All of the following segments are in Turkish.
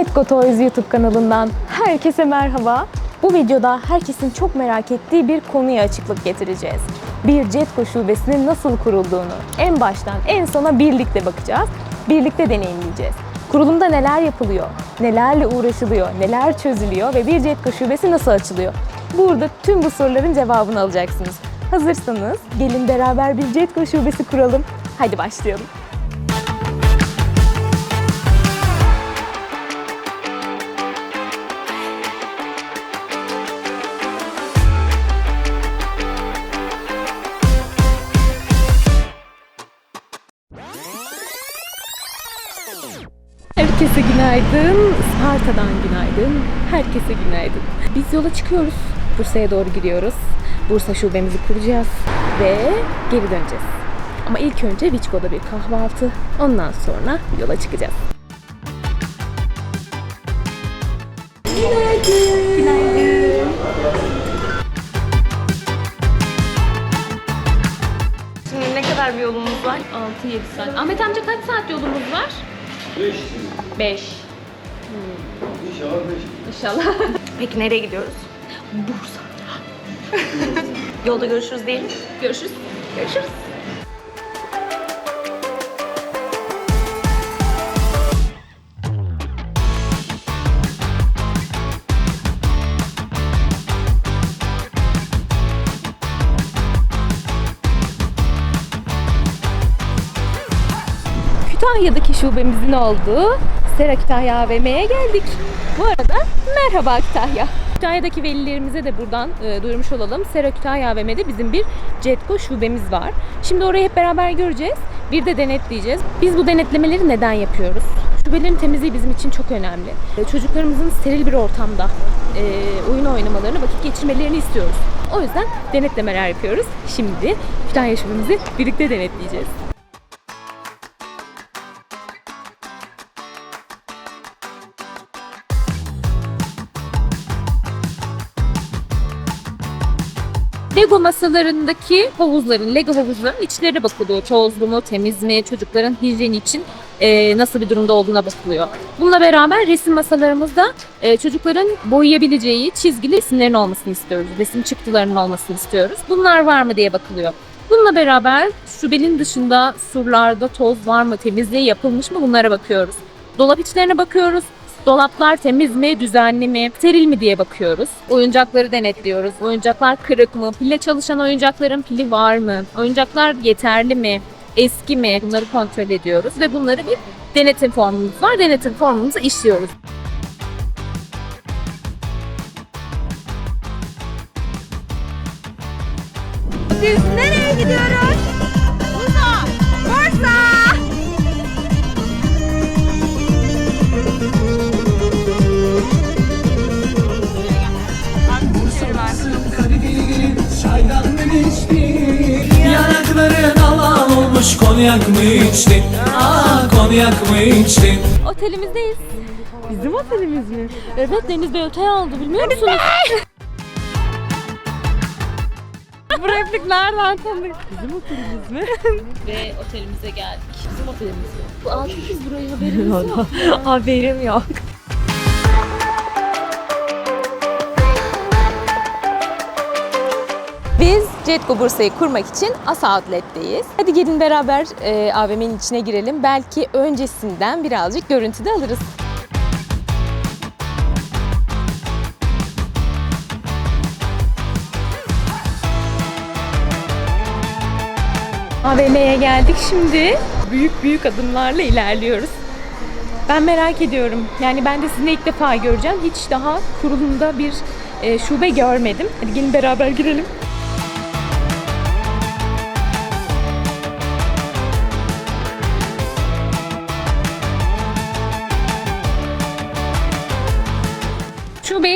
Jetco Toys YouTube kanalından herkese merhaba. Bu videoda herkesin çok merak ettiği bir konuya açıklık getireceğiz. Bir Jetco şubesinin nasıl kurulduğunu en baştan en sona birlikte bakacağız. Birlikte deneyimleyeceğiz. Kurulumda neler yapılıyor, nelerle uğraşılıyor, neler çözülüyor ve bir Jetco şubesi nasıl açılıyor? Burada tüm bu soruların cevabını alacaksınız. Hazırsanız gelin beraber bir Jetco şubesi kuralım. Hadi başlayalım. Günaydın. Isparta'dan günaydın. Herkese günaydın. Biz yola çıkıyoruz. Bursa'ya doğru gidiyoruz. Bursa şubemizi kuracağız ve geri döneceğiz. Ama ilk önce Viçko'da bir kahvaltı. Ondan sonra yola çıkacağız. Günaydın. Günaydın. Şimdi ne kadar bir yolumuz var? 6-7 saat. Ahmet amca kaç saat yolumuz var? 5. İnşallah. Peki nereye gidiyoruz? Bursa. Yolda görüşürüz diyelim. Görüşürüz. Görüşürüz. Şubemizin olduğu Sera Kütahya AVM'ye geldik. Bu arada merhaba Kütahya. Kütahya'daki velilerimize de buradan e, duyurmuş olalım. Sera Kütahya AVM'de bizim bir Jetco şubemiz var. Şimdi orayı hep beraber göreceğiz. Bir de denetleyeceğiz. Biz bu denetlemeleri neden yapıyoruz? Şubelerin temizliği bizim için çok önemli. E, Çocuklarımızın steril bir ortamda e, oyun oynamalarını, vakit geçirmelerini istiyoruz. O yüzden denetlemeler yapıyoruz. Şimdi Kütahya şubemizi birlikte denetleyeceğiz. Lego masalarındaki havuzların, Lego havuzların içlerine bakılıyor. Tozlu mu, temiz mi, çocukların hijyeni için e, nasıl bir durumda olduğuna bakılıyor. Bununla beraber resim masalarımızda e, çocukların boyayabileceği çizgili resimlerin olmasını istiyoruz. Resim çıktılarının olmasını istiyoruz. Bunlar var mı diye bakılıyor. Bununla beraber şubenin dışında surlarda toz var mı, temizliği yapılmış mı bunlara bakıyoruz. Dolap içlerine bakıyoruz. Dolaplar temiz mi, düzenli mi, steril mi diye bakıyoruz. Oyuncakları denetliyoruz. Oyuncaklar kırık mı? Pille çalışan oyuncakların pili var mı? Oyuncaklar yeterli mi? Eski mi? Bunları kontrol ediyoruz ve bunları bir denetim formumuz var. Denetim formumuzu işliyoruz. Biz nereye gidiyoruz? Bursa! Bursa! Konyak mı içtin? Aa konyak mı içtin? Otelimizdeyiz. Bizim otelimiz mi? Evet Deniz Bey otel aldı bilmiyor musunuz? Bu replik nereden tanıdık? Bizim otelimiz mi? Ve otelimize geldik. Bizim otelimiz mi? Bu aldık biz burayı haberimiz yok. Haberim yok. Biz Jetco Bursa'yı kurmak için Asa Outlet'teyiz. Hadi gelin beraber e, AVM'nin içine girelim. Belki öncesinden birazcık görüntü de alırız. AVM'ye geldik şimdi. Büyük büyük adımlarla ilerliyoruz. Ben merak ediyorum. Yani ben de sizinle ilk defa göreceğim. Hiç daha kurulumda bir e, şube görmedim. Hadi gelin beraber girelim.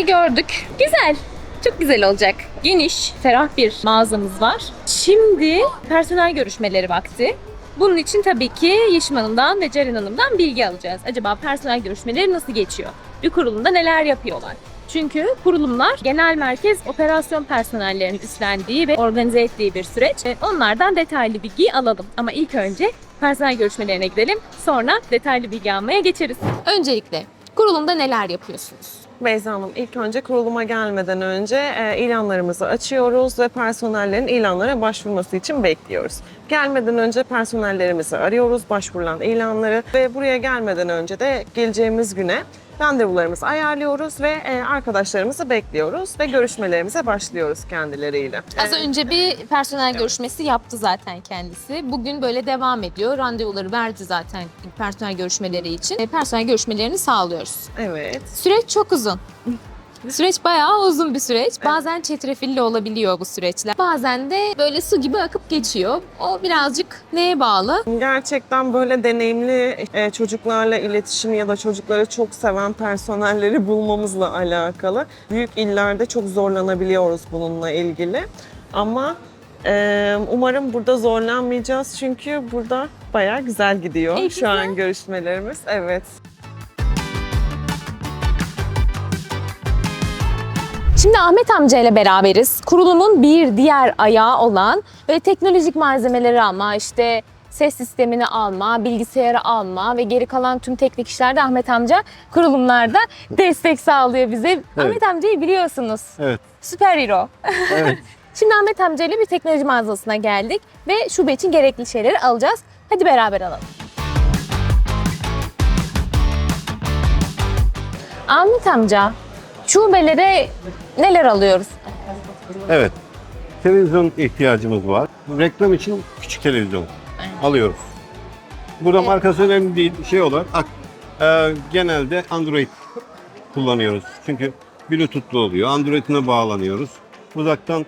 Gördük. Güzel. Çok güzel olacak. Geniş, ferah bir mağazamız var. Şimdi personel görüşmeleri vakti. Bunun için tabii ki Yeşim Hanım'dan ve Ceren Hanım'dan bilgi alacağız. Acaba personel görüşmeleri nasıl geçiyor? Bir kurulumda neler yapıyorlar? Çünkü kurulumlar genel merkez operasyon personellerinin üstlendiği ve organize ettiği bir süreç. E, Onlardan detaylı bilgi alalım. Ama ilk önce personel görüşmelerine gidelim. Sonra detaylı bilgi almaya geçeriz. Öncelikle Kurulumda neler yapıyorsunuz? Beyza Hanım ilk önce kuruluma gelmeden önce e, ilanlarımızı açıyoruz ve personellerin ilanlara başvurması için bekliyoruz. Gelmeden önce personellerimizi arıyoruz, başvurulan ilanları ve buraya gelmeden önce de geleceğimiz güne randevularımızı ayarlıyoruz ve e, arkadaşlarımızı bekliyoruz ve görüşmelerimize başlıyoruz kendileriyle. Az önce bir personel görüşmesi yaptı zaten kendisi. Bugün böyle devam ediyor. Randevuları verdi zaten personel görüşmeleri için. E, Personel görüşmelerini sağlıyoruz. Evet. Süreç çok uzun. Süreç bayağı uzun bir süreç. Bazen çetrefilli olabiliyor bu süreçler. Bazen de böyle su gibi akıp geçiyor. O birazcık neye bağlı? Gerçekten böyle deneyimli e, çocuklarla iletişim ya da çocukları çok seven personelleri bulmamızla alakalı. Büyük illerde çok zorlanabiliyoruz bununla ilgili. Ama e, umarım burada zorlanmayacağız çünkü burada bayağı güzel gidiyor İyi, şu an görüşmelerimiz. Evet. Şimdi Ahmet amca ile beraberiz. Kurulumun bir diğer ayağı olan böyle teknolojik malzemeleri alma, işte ses sistemini alma, bilgisayarı alma ve geri kalan tüm teknik işlerde Ahmet amca kurulumlarda destek sağlıyor bize. Ahmet amcayı biliyorsunuz. Evet. Süper hero. Evet. Şimdi Ahmet amca ile bir teknoloji mağazasına geldik ve şube için gerekli şeyleri alacağız. Hadi beraber alalım. Ahmet amca, şubelere neler alıyoruz? Evet. Televizyon ihtiyacımız var. Reklam için küçük televizyon alıyoruz. Burada markası önemli değil. Şey ak- e, genelde Android kullanıyoruz. Çünkü Bluetooth'lu oluyor. Android'ine bağlanıyoruz. Uzaktan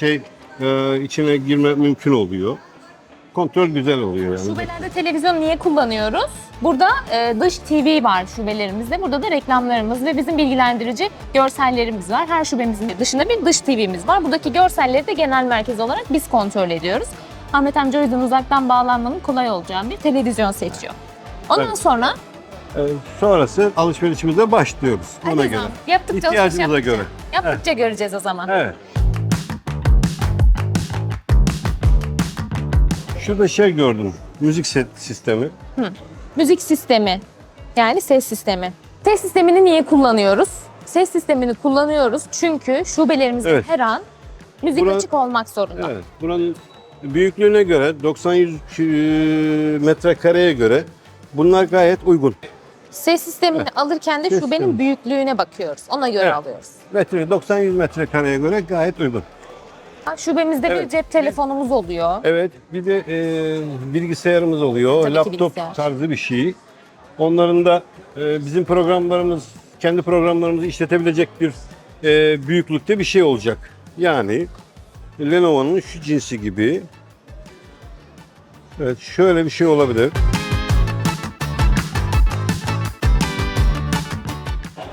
şey e, içine girme mümkün oluyor. Kontrol güzel oluyor yani. Şubelerde televizyon niye kullanıyoruz? Burada e, dış TV var şubelerimizde. Burada da reklamlarımız ve bizim bilgilendirici görsellerimiz var. Her şubemizin dışında bir dış TV'miz var. Buradaki görselleri de genel merkez olarak biz kontrol ediyoruz. Ahmet amca o yüzden uzaktan bağlanmanın kolay olacağı bir televizyon seçiyor. Ondan Evet. sonra E, sonrası alışverişimize başlıyoruz hadi ona o göre. zaman yaptıkça alışveriş İhtiyacımıza yaptıkça, göre. yaptıkça göreceğiz o zaman. Evet. Şurada şey gördüm. Müzik set sistemi. Müzik sistemi yani ses sistemi. Ses sistemini niye kullanıyoruz? Ses sistemini kullanıyoruz çünkü şubelerimizde Evet. her an müzik Bura- açık olmak zorunda. Evet. Buranın büyüklüğüne göre 90-100 e, metrekareye göre bunlar gayet uygun. Ses sistemini alırken de şubenin sistemi. büyüklüğüne bakıyoruz. Ona göre Evet. alıyoruz. Metre 90-100 metrekareye göre gayet uygun. Şubemizde bir Evet. cep telefonumuz oluyor. Evet. Bir de e, bilgisayarımız oluyor. Tabii ki Laptop bilgisayar. tarzı bir şey. Onların da e, bizim programlarımız, kendi programlarımızı işletebilecek bir e, büyüklükte bir şey olacak. Yani Lenovo'nun şu cinsi gibi. Evet, şöyle bir şey olabilir.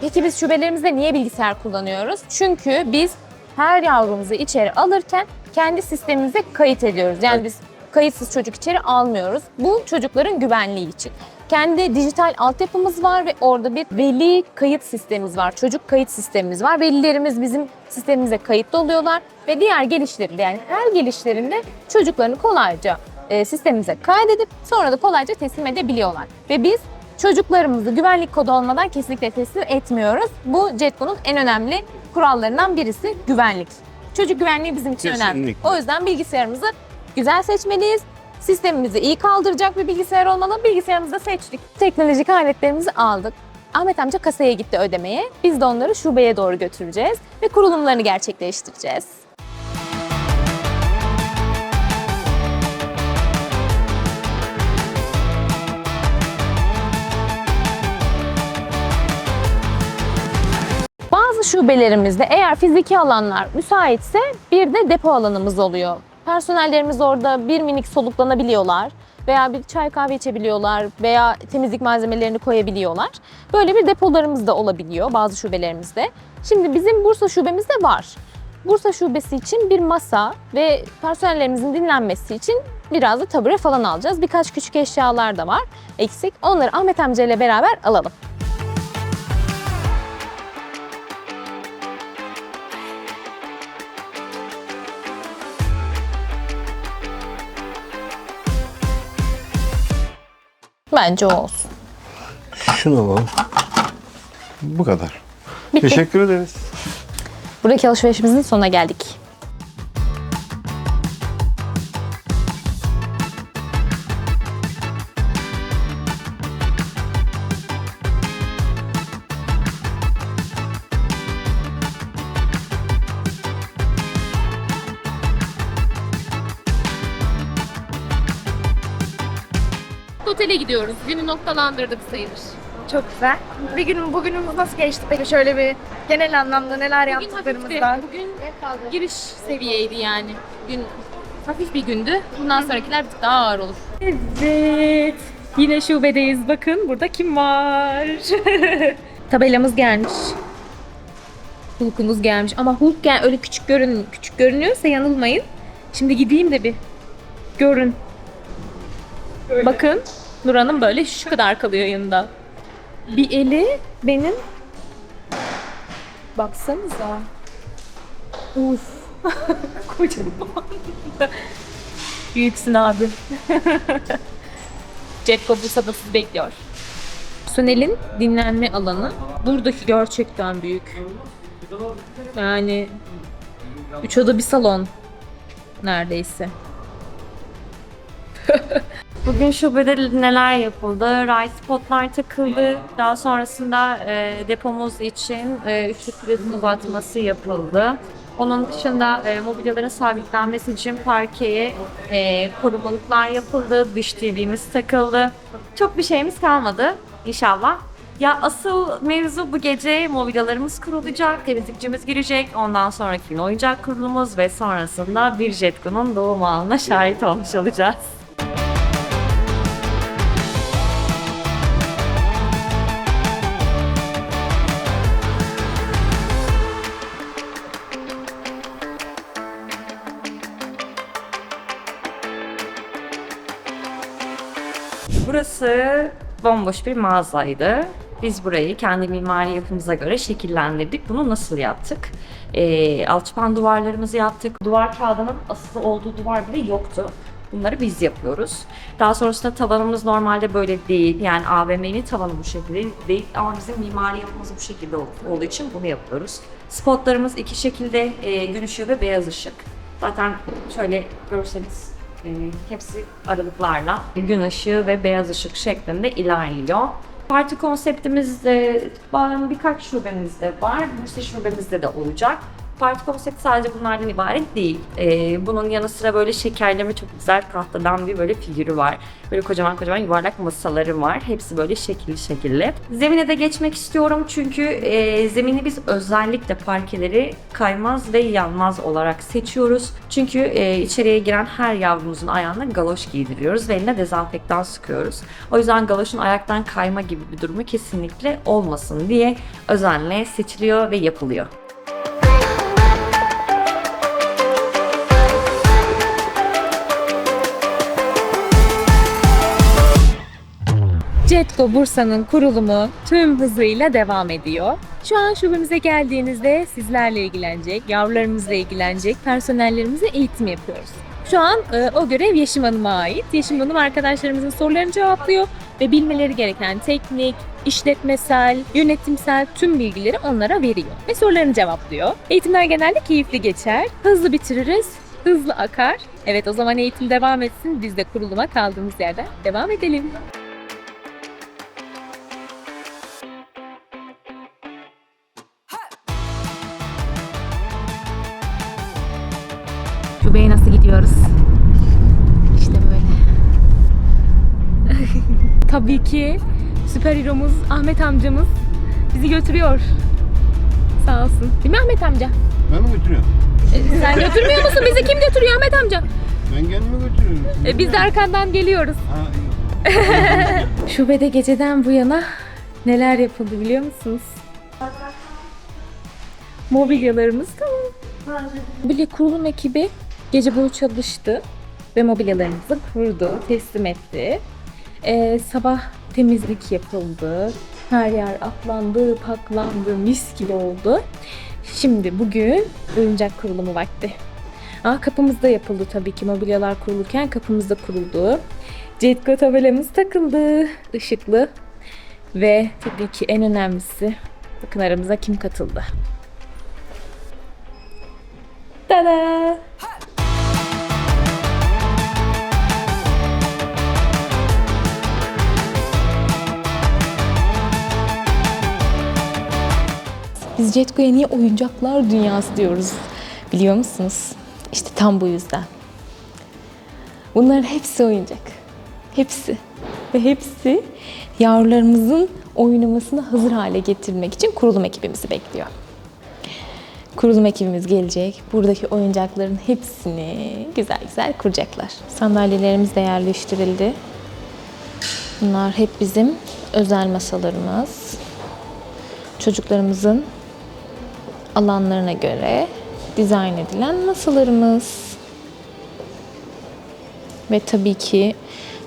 Peki biz şubelerimizde niye bilgisayar kullanıyoruz? Çünkü biz her yavrumuzu içeri alırken kendi sistemimize kayıt ediyoruz. Yani biz kayıtsız çocuk içeri almıyoruz. Bu çocukların güvenliği için. Kendi dijital altyapımız var ve orada bir veli kayıt sistemimiz var. Çocuk kayıt sistemimiz var. Velilerimiz bizim sistemimize kayıtlı oluyorlar ve diğer gelişlerinde yani her gelişlerinde çocuklarını kolayca e, sistemimize kaydedip sonra da kolayca teslim edebiliyorlar. Ve biz çocuklarımızı güvenlik kodu olmadan kesinlikle teslim etmiyoruz. Bu Jetco'nun en önemli kurallarından birisi güvenlik. Çocuk güvenliği bizim için önemli. Kesinlikle. O yüzden bilgisayarımızı güzel seçmeliyiz. Sistemimizi iyi kaldıracak bir bilgisayar olmalı. Bilgisayarımızı da seçtik. Teknolojik aletlerimizi aldık. Ahmet amca kasaya gitti ödemeye. Biz de onları şubeye doğru götüreceğiz ve kurulumlarını gerçekleştireceğiz. Şubelerimizde eğer fiziki alanlar müsaitse bir de depo alanımız oluyor. Personellerimiz orada bir minik soluklanabiliyorlar veya bir çay kahve içebiliyorlar veya temizlik malzemelerini koyabiliyorlar. Böyle bir depolarımız da olabiliyor bazı şubelerimizde. Şimdi bizim Bursa şubemizde var. Bursa şubesi için bir masa ve personellerimizin dinlenmesi için biraz da tabure falan alacağız. Birkaç küçük eşyalar da var eksik. Onları Ahmet amca ile beraber alalım. Bence olsun. Şunu alalım. Bu kadar. Bitti. Teşekkür ederiz. Buradaki alışverişimizin sonuna geldik. Günü noktalandırdık sayılır. Çok güzel. Bir gün bugünümüz nasıl geçti peki şöyle bir genel anlamda neler Bugün yaptıklarımızdan? hafifti. Bugün giriş seviyeydi yani. Gün hafif bir gündü. Bundan sonrakiler bir tık daha ağır olur. Evet. Yine şubedeyiz. Bakın burada kim var? Tabelamız gelmiş. Hulk'umuz gelmiş. Ama Hulk gel öyle küçük görün küçük görünüyorsa yanılmayın. Şimdi gideyim de bir görün. Bakın Nur Hanım böyle şu kadar kalıyor yanında. Bir eli benim Baksanıza. Uf. Kocaman. Büyüksün abi. Cekko Bursa'da sizi bekliyor. Sonel'in dinlenme alanı buradaki gerçekten büyük. Yani üç oda bir salon neredeyse. Bugün şubede neler yapıldı? Rice spotlar takıldı. Daha sonrasında e, depomuz için e, üçlü uzatması yapıldı. Onun dışında e, mobilyaların sabitlenmesi için parkeye e, korumalıklar yapıldı. Dış TV'miz takıldı. Çok bir şeyimiz kalmadı inşallah. Ya asıl mevzu bu gece mobilyalarımız kurulacak, temizlikçimiz girecek, ondan sonraki oyuncak kurulumuz ve sonrasında bir Jetco'nun doğum anına şahit olmuş olacağız. Burası bomboş bir mağazaydı. Biz burayı kendi mimari yapımıza göre şekillendirdik. Bunu nasıl yaptık? Ee, alçıpan duvarlarımızı yaptık. Duvar kağıdının asılı olduğu duvar bile yoktu. Bunları biz yapıyoruz. Daha sonrasında tavanımız normalde böyle değil. Yani AVM'nin tavanı bu şekilde değil ama bizim mimari yapımız bu şekilde ol- olduğu için bunu yapıyoruz. Spotlarımız iki şekilde e, gün ışığı ve beyaz ışık. Zaten şöyle görseniz e, hepsi aralıklarla gün ışığı ve beyaz ışık şeklinde ilerliyor. Parti konseptimiz de ba- birkaç şubemizde var. Bursa şubemizde de olacak. Parti konsepti sadece bunlardan ibaret değil. E, bunun yanı sıra böyle şekerleme çok güzel tahtadan bir böyle figürü var. Böyle kocaman kocaman yuvarlak masaları var. Hepsi böyle şekilli şekilli. Zemine de geçmek istiyorum çünkü e, zemini biz özellikle parkeleri kaymaz ve yanmaz olarak seçiyoruz. Çünkü e, içeriye giren her yavrumuzun ayağına galoş giydiriyoruz ve eline dezenfektan sıkıyoruz. O yüzden galoşun ayaktan kayma gibi bir durumu kesinlikle olmasın diye özenle seçiliyor ve yapılıyor. Cetko Bursa'nın kurulumu tüm hızıyla devam ediyor. Şu an şubemize geldiğinizde sizlerle ilgilenecek, yavrularımızla ilgilenecek personellerimize eğitim yapıyoruz. Şu an e, o görev Yeşim Hanım'a ait. Yeşim Hanım arkadaşlarımızın sorularını cevaplıyor ve bilmeleri gereken teknik, işletmesel, yönetimsel tüm bilgileri onlara veriyor ve sorularını cevaplıyor. Eğitimler genelde keyifli geçer, hızlı bitiririz, hızlı akar. Evet o zaman eğitim devam etsin, biz de kuruluma kaldığımız yerden devam edelim. Şubeye nasıl gidiyoruz? İşte böyle. Tabii ki süper heromuz Ahmet amcamız bizi götürüyor. Sağ olsun. Değil mi Ahmet amca? Ben mi götürüyorum? Sen götürmüyor musun? Bizi kim götürüyor Ahmet amca? Ben kendimi götürüyorum. E, biz de arkandan geliyoruz. Ha. Şubede geceden bu yana neler yapıldı biliyor musunuz? Mobilyalarımız tamam. Mobilya kurulum ekibi gece boyu çalıştı ve mobilyalarımızı kurdu, teslim etti. Ee, sabah temizlik yapıldı. Her yer atlandı, paklandı, mis gibi oldu. Şimdi bugün oyuncak kurulumu vakti. Aa, kapımızda yapıldı tabii ki mobilyalar kurulurken kapımızda kuruldu. Cetko tabelamız takıldı. ışıklı. Ve tabii ki en önemlisi Bakın aramıza kim katıldı. Tada! Biz Jetco'ya niye oyuncaklar dünyası diyoruz biliyor musunuz? İşte tam bu yüzden. Bunların hepsi oyuncak. Hepsi. Ve hepsi yavrularımızın oynamasını hazır hale getirmek için kurulum ekibimizi bekliyor. Kurulum ekibimiz gelecek. Buradaki oyuncakların hepsini güzel güzel kuracaklar. Sandalyelerimiz de yerleştirildi. Bunlar hep bizim özel masalarımız. Çocuklarımızın alanlarına göre dizayn edilen masalarımız. Ve tabii ki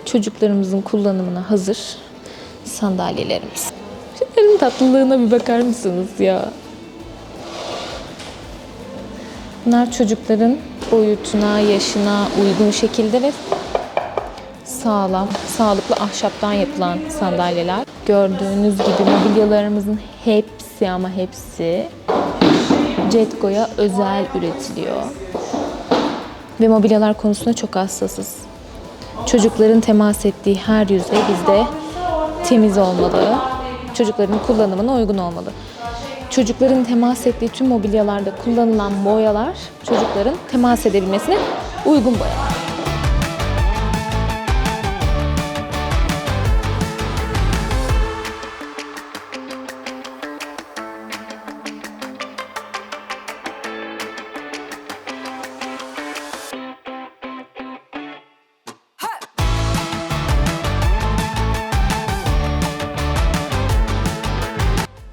çocuklarımızın kullanımına hazır sandalyelerimiz. Şunların tatlılığına bir bakar mısınız ya? Bunlar çocukların boyutuna, yaşına uygun şekilde ve sağlam, sağlıklı ahşaptan yapılan sandalyeler. Gördüğünüz gibi mobilyalarımızın hepsi ama hepsi Jetco'ya özel üretiliyor. Ve mobilyalar konusunda çok hassasız. Çocukların temas ettiği her yüzey bizde temiz olmalı. Çocukların kullanımına uygun olmalı. Çocukların temas ettiği tüm mobilyalarda kullanılan boyalar çocukların temas edebilmesine uygun boyalar.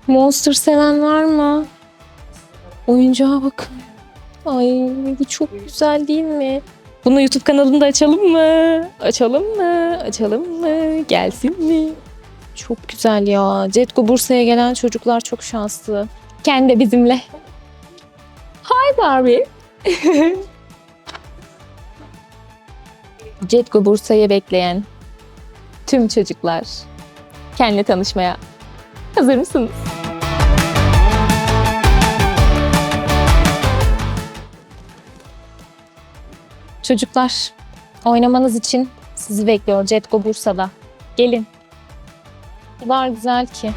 Monster seven var mı? Oyuncağa bakın. Ay bu çok güzel değil mi? Bunu YouTube kanalında açalım mı? Açalım mı? Açalım mı? Gelsin mi? Çok güzel ya. Cetko Bursa'ya gelen çocuklar çok şanslı. Kendi bizimle. Hi Barbie. Cetko Bursa'ya bekleyen tüm çocuklar kendi tanışmaya hazır mısınız? Çocuklar, oynamanız için sizi bekliyor Cetko Bursa'da. Gelin. Kadar güzel ki.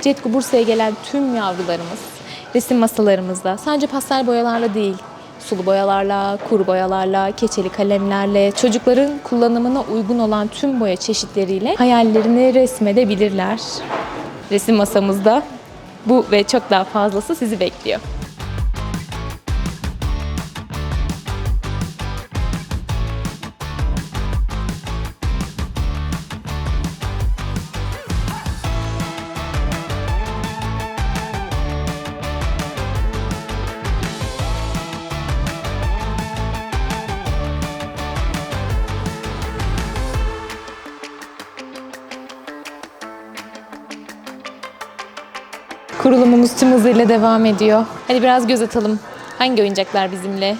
Cetko Bursa'ya gelen tüm yavrularımız resim masalarımızda sadece pastel boyalarla değil, sulu boyalarla, kuru boyalarla, keçeli kalemlerle, çocukların kullanımına uygun olan tüm boya çeşitleriyle hayallerini resmedebilirler. Resim masamızda bu ve çok daha fazlası sizi bekliyor. Hızıyla devam ediyor. Hadi biraz göz atalım. Hangi oyuncaklar bizimle?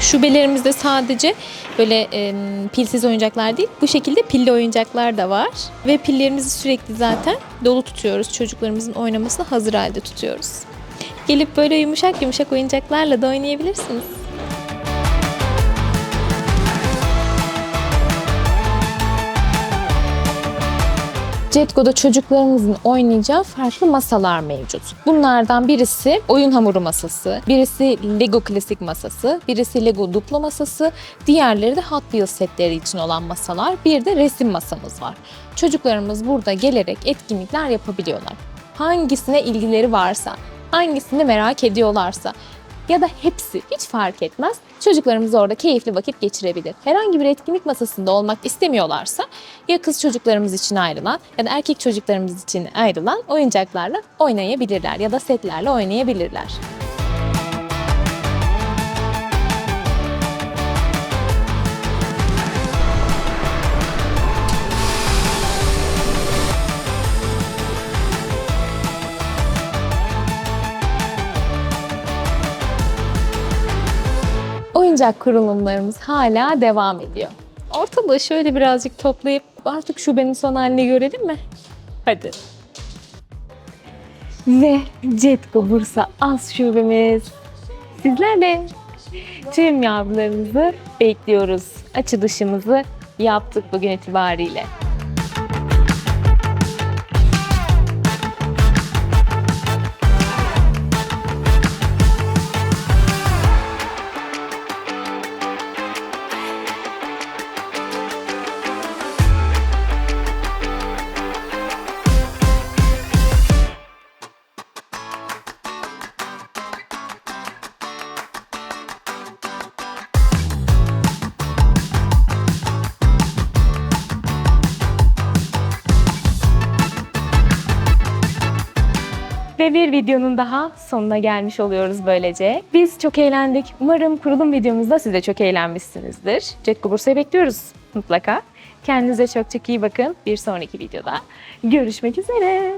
Şubelerimizde sadece böyle e, pilsiz oyuncaklar değil, bu şekilde pilli oyuncaklar da var. Ve pillerimizi sürekli zaten dolu tutuyoruz. Çocuklarımızın oynamasına hazır halde tutuyoruz. Gelip böyle yumuşak yumuşak oyuncaklarla da oynayabilirsiniz. Jetco'da çocuklarımızın oynayacağı farklı masalar mevcut. Bunlardan birisi oyun hamuru masası, birisi Lego klasik masası, birisi Lego duplo masası, diğerleri de Hot Wheels setleri için olan masalar. Bir de resim masamız var. Çocuklarımız burada gelerek etkinlikler yapabiliyorlar. Hangisine ilgileri varsa, hangisini merak ediyorlarsa ya da hepsi hiç fark etmez. Çocuklarımız orada keyifli vakit geçirebilir. Herhangi bir etkinlik masasında olmak istemiyorlarsa ya kız çocuklarımız için ayrılan ya da erkek çocuklarımız için ayrılan oyuncaklarla oynayabilirler ya da setlerle oynayabilirler. Ancak kurulumlarımız hala devam ediyor. Ortalığı şöyle birazcık toplayıp artık şubenin son halini görelim mi? Hadi. Ve Cetko Bursa Az şubemiz sizlerle. Tüm yavrularımızı bekliyoruz. Açılışımızı yaptık bugün itibariyle. Videonun daha sonuna gelmiş oluyoruz böylece. Biz çok eğlendik. Umarım kurulum videomuzda siz de çok eğlenmişsinizdir. Cetko Bursa'yı bekliyoruz mutlaka. Kendinize çok çok iyi bakın. Bir sonraki videoda görüşmek üzere.